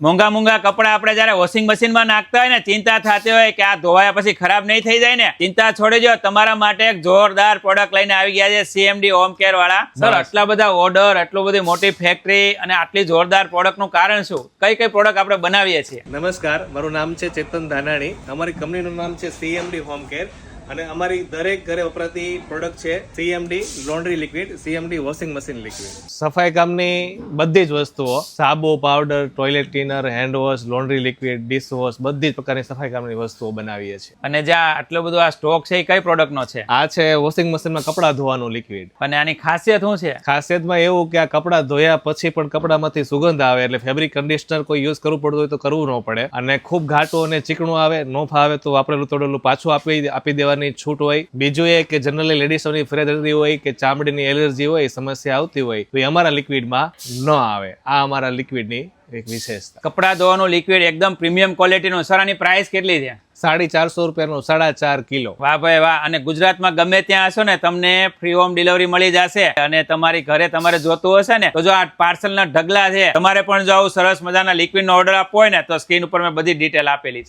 મોંઘા મોંઘા કપડા આપણે જયારે વોશિંગ મશીનમાં નાખતા હોય ને ચિંતા થતી હોય કે આ ધોવાયા પછી ખરાબ નહીં થઈ જાય ને ચિંતા છોડી જો તમારા માટે એક જોરદાર પ્રોડક્ટ લઈને આવી ગયા છે સીએમડી હોમ કેર વાળા. સર આટલા બધા ઓર્ડર આટલું બધી મોટી ફેક્ટરી અને આટલી જોરદાર પ્રોડક્ટનું કારણ શું? કઈ કઈ પ્રોડક્ટ આપણે બનાવીએ છીએ? નમસ્કાર મારું નામ છે ચેતન ધાનાણી. અમારી કંપનીનું નામ છે સીએમડી હોમ કેર અને અમારી દરેક ઘરે વપરાતી પ્રોડક્ટ છે CMD laundry liquid CMD washing machine liquid સફાઈ કામની બધી જ વસ્તુઓ સાબુ powder toilet cleaner hand wash laundry liquid dish wash બધી જ પ્રકારની સફાઈ કામની વસ્તુઓ બનાવીએ છીએ. અને જે આટલો બધો આ સ્ટોક છે એ કઈ પ્રોડક્ટનો છે? આ છે વોશિંગ મશીનમાં કપડાં ધોવાનું લિક્વિડ અને આની ખાસિયત શું છે? ખાસિયતમાં એવું કે આ કપડાં ધોયા પછી પણ કપડામાંથી સુગંધ આવે એટલે ફેબ્રિક કન્ડિશનર કોઈ યુઝ કરવું પડતું હોય તો કરવું ન પડે. અને ખૂબ ઘાટું અને ચીકણું આવે ન ફાવે તો વાપરેલું તોડેલું પાછું આપી આપી દેવાની છૂટ હોય બીજું એ કે જનરલી લેડીઝોની ફ્રેદરદી હોય કે ચામડીની એલર્જી હોય સમસ્યા આવતી હોય તો એ અમારા લિક્વિડમાં ન આવે. આ અમારા લિક્વિડની એક વિશેષતા. કપડા ધોવાનું લિક્વિડ એકદમ પ્રીમિયમ ક્વોલિટીનું. સર આની પ્રાઇસ કેટલી છે? સાડી ચારસો રૂપિયાનું સાડા ચાર કિલો. વાહ ભાઈ વાહ. અને ગુજરાતમાં ગમે ત્યાં હશો ને તમને ફ્રી હોમ ડિલિવરી મળી જશે. અને તમારી ઘરે તમારે જોતું હશે ને તો જો આ પાર્સલના ઢગલા છે તમારે પણ જો આવું સરસ મજાના લિક્વિડનો ઓર્ડર આપવો હોય ને તો સ્ક્રીન ઉપર મેં બધી ડિટેલ આપેલી છે.